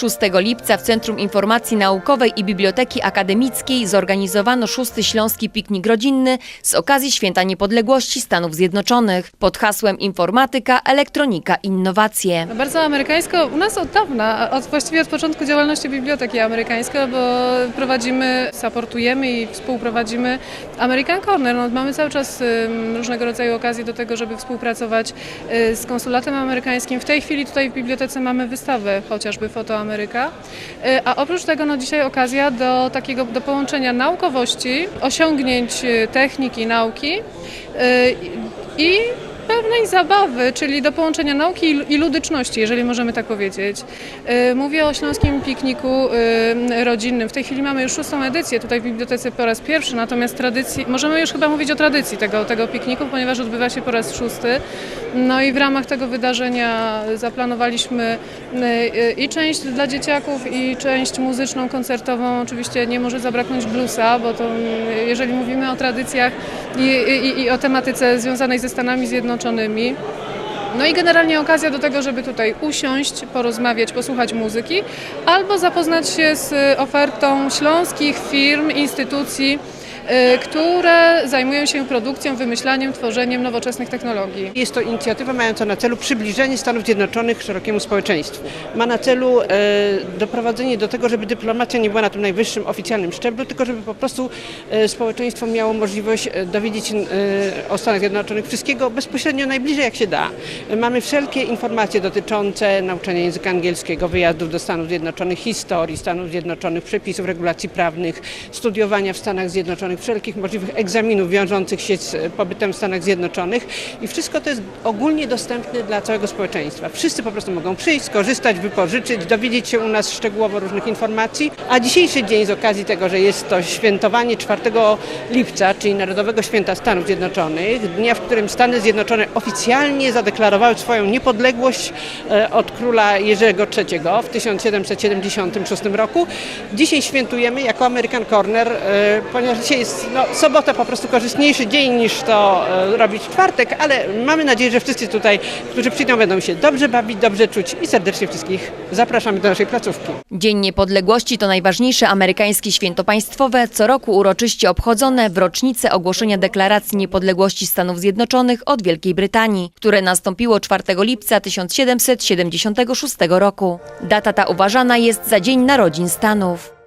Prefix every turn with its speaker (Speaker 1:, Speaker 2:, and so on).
Speaker 1: 6 lipca w Centrum Informacji Naukowej i Biblioteki Akademickiej zorganizowano szósty Śląski Piknik Rodzinny z okazji Święta Niepodległości Stanów Zjednoczonych pod hasłem Informatyka, Elektronika, Innowacje.
Speaker 2: No Bardzo amerykańsko, u nas od dawna, od, właściwie od początku działalności biblioteki amerykańskiej, bo prowadzimy, supportujemy i współprowadzimy American Corner. No, mamy cały czas różnego rodzaju okazje do tego, żeby współpracować y, z konsulatem amerykańskim. W tej chwili tutaj w bibliotece mamy wystawę chociażby Foto Ameryka, Y, a oprócz tego no, dzisiaj okazja do takiego do połączenia naukowości, osiągnięć y, techniki, nauki y, i pewnej zabawy, czyli do połączenia nauki i- ludyczności, jeżeli możemy tak powiedzieć. Y, Mówię o Śląskim Pikniku y, Rodzinnym. W tej chwili mamy już szóstą edycję tutaj w bibliotece po raz pierwszy, natomiast tradycji, możemy już chyba mówić o tradycji tego, tego pikniku, ponieważ odbywa się po raz szósty. No i w ramach tego wydarzenia zaplanowaliśmy y, i część dla dzieciaków, i część muzyczną, koncertową. Oczywiście nie może zabraknąć bluesa, bo to jeżeli mówimy o tradycjach i, i, i o tematyce związanej ze Stanami Zjednoczonymi, no i generalnie okazja do tego, żeby tutaj usiąść, porozmawiać, posłuchać muzyki, albo zapoznać się z ofertą śląskich firm, instytucji, które zajmują się produkcją, wymyślaniem, tworzeniem nowoczesnych technologii.
Speaker 3: Jest to inicjatywa mająca na celu przybliżenie Stanów Zjednoczonych szerokiemu społeczeństwu. Ma na celu e, doprowadzenie do tego, żeby dyplomacja nie była na tym najwyższym oficjalnym szczeblu, tylko żeby po prostu e, społeczeństwo miało możliwość e, dowiedzieć się o Stanach Zjednoczonych wszystkiego bezpośrednio najbliżej jak się da. Mamy wszelkie informacje dotyczące nauczania języka angielskiego, wyjazdów do Stanów Zjednoczonych, historii Stanów Zjednoczonych, przepisów, regulacji prawnych, studiowania w Stanach Zjednoczonych, wszelkich możliwych egzaminów wiążących się z e, pobytem w Stanach Zjednoczonych i wszystko to jest ogólnie dostępne dla całego społeczeństwa. Wszyscy po prostu mogą przyjść, skorzystać, wypożyczyć, dowiedzieć się u nas szczegółowo różnych informacji. A dzisiejszy dzień z okazji tego, że jest to świętowanie 4 lipca, czyli Narodowego Święta Stanów Zjednoczonych, dnia, w którym Stany Zjednoczone oficjalnie zadeklarowały swoją niepodległość e, od króla Jerzego III w 1776 roku. Dzisiaj świętujemy jako American Corner, e, ponieważ dzisiaj jest no, sobota po prostu korzystniejszy dzień niż to e, robić czwartek, ale mamy nadzieję, że wszyscy tutaj, którzy przyjdą, będą się dobrze bawić, dobrze czuć i serdecznie wszystkich zapraszamy do naszej placówki.
Speaker 1: Dzień Niepodległości to najważniejsze amerykańskie święto państwowe, co roku uroczyście obchodzone w rocznicę ogłoszenia Deklaracji Niepodległości Stanów Zjednoczonych od Wielkiej Brytanii, które nastąpiło 4 lipca 1776 roku. Data ta uważana jest za Dzień Narodzin Stanów.